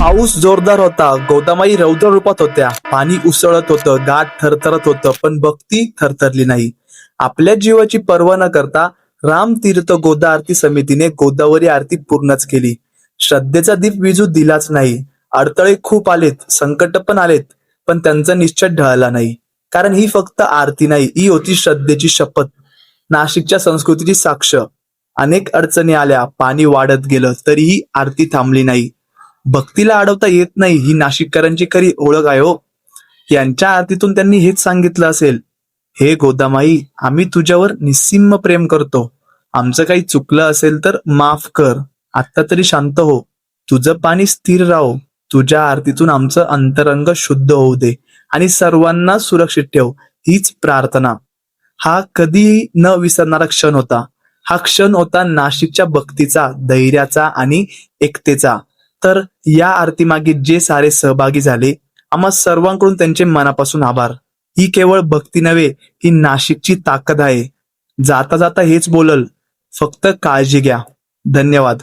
पाऊस जोरदार होता. गोदामाई रौद्र रूपात होत्या. पाणी उसळत होतं. गाठ थरथरत होतं. पण भक्ती थरथरली नाही. आपल्या जीवाची पर्वा न करता राम तीर्थ गोदा आरती समितीने गोदावरी आरती पूर्णच केली. श्रद्धेचा दीप विजू दिलाच नाही. अडथळे खूप आलेत. संकट पण आलेत. पण त्यांचा निश्चय ढळला नाही. कारण ही फक्त आरती नाही. ही होती श्रद्धेची शपथ. नाशिकच्या संस्कृतीची साक्ष. अनेक अडचणी आल्या. पाणी वाढत गेलं. तरीही आरती थांबली नाही. भक्तीला अडवता येत नाही ही नाशिककरांची खरी ओळख आहे हो. यांच्या आरतीतून त्यांनी हेच सांगितलं असेल हे गोदामाई आम्ही तुझ्यावर निस्सिम प्रेम करतो. आमचं काही चुकलं असेल तर माफ कर. आत्ता तरी शांत हो. तुझं पाणी स्थिर राहो. तुझ्या आरतीतून आमचं अंतरंग शुद्ध होऊ दे आणि सर्वांना सुरक्षित ठेव. हीच प्रार्थना. हा कधीही न विसरणारा क्षण होता. हा क्षण होता नाशिकच्या भक्तीचा धैर्याचा आणि एकतेचा. तर या आरतीमागे जे सारे सहभागी झाले आम्हा सर्वांकडून त्यांचे मनापासून आभार. ही केवळ भक्ती नव्हे ही नाशिकची ताकद आहे. जाता जाता हेच बोलल फक्त काळजी घ्या. धन्यवाद.